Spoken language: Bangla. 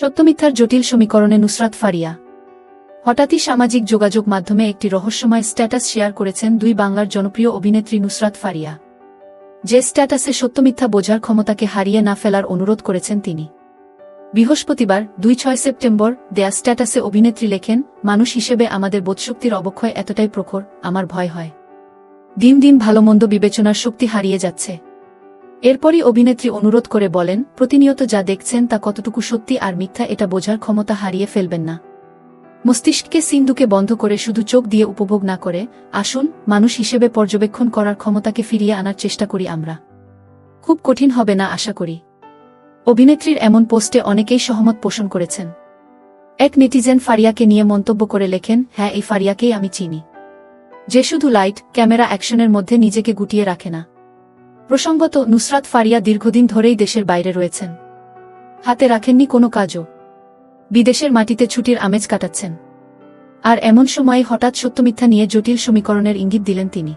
সত্যমিথ্যার জটিল সমীকরণে নুসরাত ফারিয়া। হঠাৎই সামাজিক যোগাযোগ মাধ্যমে একটি রহস্যময় স্ট্যাটাস শেয়ার করেছেন দুই বাংলার জনপ্রিয় অভিনেত্রী নুসরাত ফারিয়া। যে স্ট্যাটাসে সত্যমিথ্যা বোঝার ক্ষমতাকে হারিয়ে না ফেলার অনুরোধ করেছেন তিনি। বৃহস্পতিবার, দুই ছয় সেপ্টেম্বর, দেয়া স্ট্যাটাসে অভিনেত্রী লেখেন, মানুষ হিসেবে আমাদের বোধশক্তির অবক্ষয় এতটাই প্রখর, আমার ভয় হয়। দিন দিন ভালো মন্দ বিবেচনার শক্তি হারিয়ে যাচ্ছে। এরপরই অভিনেত্রী অনুরোধ করে বলেন, প্রতিনিয়ত যা দেখছেন তা কতটুকু সত্যি আর মিথ্যা এটা বোঝার ক্ষমতা হারিয়ে ফেলবেন না। মস্তিষ্ককে সিন্ধুকে বন্ধ করে শুধু চোখ দিয়ে উপভোগ না করে, আসুন, মানুষ হিসেবে পর্যবেক্ষণ করার ক্ষমতাকে ফিরিয়ে আনার চেষ্টা করি আমরা। খুব কঠিন হবে না, আশা করি। অভিনেত্রীর এমন পোস্টে অনেকেই সহমত পোষণ করেছেন। এক নেটিজেন ফারিয়াকে নিয়ে মন্তব্য করে লেখেন হ্যাঁ এই ফারিয়াকেই আমি চিনি। যে শুধু লাইট, ক্যামেরা, অ্যাকশনের মধ্যে নিজেকে গুটিয়ে রাখে না। প্রসঙ্গত, নুসরাত ফারিয়া দীর্ঘদিন ধরেই দেশের বাইরে রয়েছেন। হাতে রাখেননি কোনো কাজও। বিদেশের মাটিতে ছুটির আমেজ কাটাচ্ছেন। আর এমন সময়ে হঠাৎ সত্যমিথ্যা নিয়ে জটিল সমীকরণের ইঙ্গিত দিলেন তিনি।